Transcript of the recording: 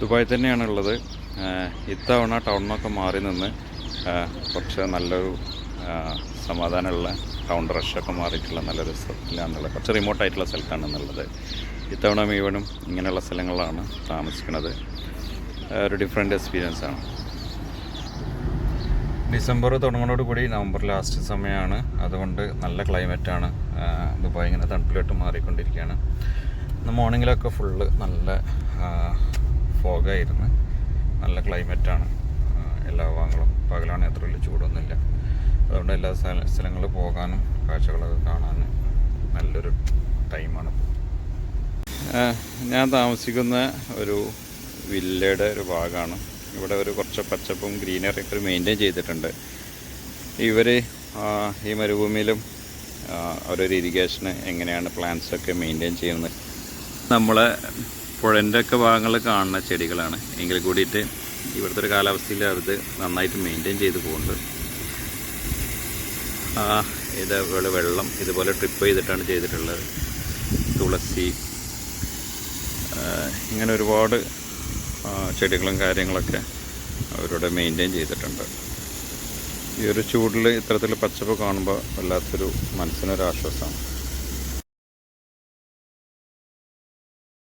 Dubai തന്നെയാണുള്ളത്. ഇത്തവണ ടൗണിനൊക്കെ മാറി നിന്ന് കുറച്ച് നല്ലൊരു സമാധാനമുള്ള ടൗൺ റഷൊക്കെ മാറിയിട്ടുള്ള നല്ലൊരു സ്ഥലത്തിലാണുള്ളത് കുറച്ച് റിമോട്ടായിട്ടുള്ള സ്ഥലത്താണ് എന്നുള്ളത്. ഇത്തവണ മുഴുവനും ഇങ്ങനെയുള്ള സ്ഥലങ്ങളിലാണ് താമസിക്കുന്നത്. ഒരു ഡിഫറെന്റ് എക്സ്പീരിയൻസ് ആണ്. ഡിസംബർ കൂടി നവംബർ ലാസ്റ്റ് സമയമാണ്. അതുകൊണ്ട് നല്ല ക്ലൈമറ്റാണ് ദുബായ് ഇങ്ങനെ തണുപ്പിലോട്ട് മാറിക്കൊണ്ടിരിക്കുകയാണ്. മോർണിംഗിലൊക്കെ ഫുള്ള് നല്ല ഫോഗായിരുന്നു നല്ല ക്ലൈമറ്റാണ് എല്ലാ ഭാഗങ്ങളും പകലാണ് അത്ര വലിയ ചൂടൊന്നുമില്ല. അതുകൊണ്ട് എല്ലാ സ്ഥല സ്ഥലങ്ങളിൽ പോകാനും കാഴ്ചകളൊക്കെ കാണാനും നല്ലൊരു ടൈമാണ്. ഞാൻ താമസിക്കുന്ന ഒരു വില്ലയുടെ ഒരു ഭാഗമാണ്. ഇവിടെ ഒരു കുറച്ച് പച്ചപ്പും ഗ്രീനറി ഒക്കെ മെയിന്റെയിൻ ചെയ്തിട്ടുണ്ട്. ഇവർ ഈ മരുഭൂമിയിലും ആ, അവരൊരു ഇറിഗേഷന് എങ്ങനെയാണ് പ്ലാന്റ്സൊക്കെ മെയിന്റെയിൻ ചെയ്യുന്നത്? നമ്മളെ പുഴന്റെ ഒക്കെ ഭാഗങ്ങളിൽ കാണുന്ന ചെടികളാണ്. എങ്കിൽ കൂടിയിട്ട് ഇവിടുത്തെ ഒരു കാലാവസ്ഥയിൽ അത് നന്നായിട്ട് മെയിന്റെയിൻ ചെയ്ത് ആ, ഇതേപോലെ വെള്ളം ഇതുപോലെ ട്രിപ്പ് ചെയ്തിട്ടാണ് ചെയ്തിട്ടുള്ളത്. തുളസി ഇങ്ങനെ ഒരുപാട് ചെടികളും കാര്യങ്ങളൊക്കെ അവരോട് മെയിന്റെയിൻ ചെയ്തിട്ടുണ്ട്. ഈ ഒരു ചൂടിൽ ഇത്തരത്തിൽ പച്ചപ്പ് കാണുമ്പോൾ വല്ലാത്തൊരു മനസ്സിനൊരു ആശ്വാസമാണ്